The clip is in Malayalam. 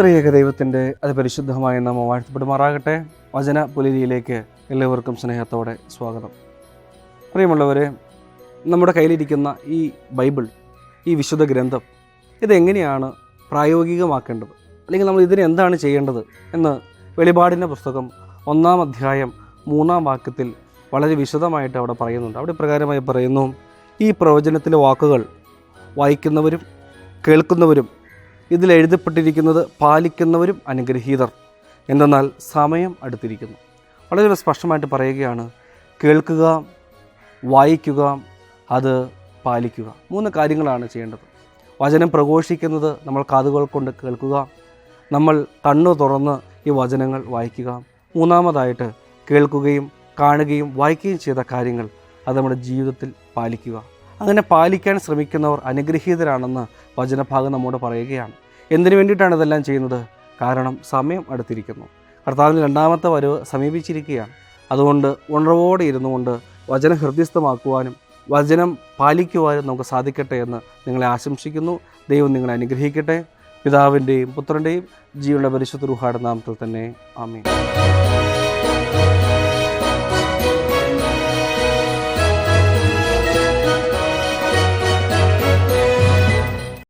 ത്രിയേക ദൈവത്തിന്റെ അതിപരിശുദ്ധമായ നാമം വാഴ്ത്തപ്പെടുമാറാകട്ടെ. വചന പുലരിയിലേക്ക് എല്ലാവർക്കും സ്നേഹത്തോടെ സ്വാഗതം. പ്രിയമുള്ളവരെ നമ്മുടെ കയ്യിലിരിക്കുന്ന ഈ ബൈബിൾ ഈ വിശുദ്ധ ഗ്രന്ഥം ഇതെങ്ങനെയാണ് പ്രായോഗികമാക്കേണ്ടത്? അല്ലെങ്കിൽ നമ്മൾ ഇതിന് എന്താണ് ചെയ്യേണ്ടത് എന്ന് വെളിപാടിന്റെ പുസ്തകം ഒന്നാം അധ്യായം മൂന്നാം വാക്യത്തിൽ വളരെ വിശദമായിട്ട് അവിടെ പറയുന്നുണ്ട്. അവിടെ പ്രകാരമായി പറയുന്നു ഈ പ്രവചനത്തിലെ വാക്കുകൾ വായിക്കുന്നവരും കേൾക്കുന്നവരും ഇതിൽ എഴുതപ്പെട്ടിരിക്കുന്നത് പാലിക്കുന്നവരും അനുഗ്രഹീതർ. എന്തെന്നാൽ സമയം അടുത്തിരിക്കുന്നു. വളരെ സ്പഷ്ടമായിട്ട് പറയുകയാണ് കേൾക്കുക വായിക്കുക അത് പാലിക്കുക. മൂന്ന് കാര്യങ്ങളാണ് ചെയ്യേണ്ടത്. വചനം പ്രഘോഷിക്കുന്നത് നമ്മൾ കാതുകൾ കൊണ്ട് കേൾക്കുക നമ്മൾ കണ്ണു തുറന്ന് ഈ വചനങ്ങൾ വായിക്കുക. മൂന്നാമതായിട്ട് കേൾക്കുകയും കാണുകയും വായിക്കുകയും ചെയ്ത കാര്യങ്ങൾ അത് നമ്മുടെ ജീവിതത്തിൽ പാലിക്കുക. അങ്ങനെ പാലിക്കാൻ ശ്രമിക്കുന്നവർ അനുഗ്രഹീതരാണെന്ന് വചനഭാഗം നമ്മോട് പറയുകയാണ്. എന്തിനു വേണ്ടിയിട്ടാണ് ഇതെല്ലാം ചെയ്യുന്നത്? കാരണം സമയം അടുത്തിരിക്കുന്നു. കർത്താവിന് രണ്ടാമത്തെ വരവ് സമീപിച്ചിരിക്കുകയാണ്. അതുകൊണ്ട് ഉണർവോടെ ഇരുന്നു കൊണ്ട് വചനം ഹൃദ്യസ്ഥമാക്കുവാനും വചനം പാലിക്കുവാനും നമുക്ക് സാധിക്കട്ടെ എന്ന് നിങ്ങളെ ആശംസിക്കുന്നു. ദൈവം നിങ്ങളെ അനുഗ്രഹിക്കട്ടെ. പിതാവിന്റെയും പുത്രന്റെയും ജീവനുള്ള പരിശുദ്ധ റുഹാട് നാമത്തിൽ തന്നെ. ആമേ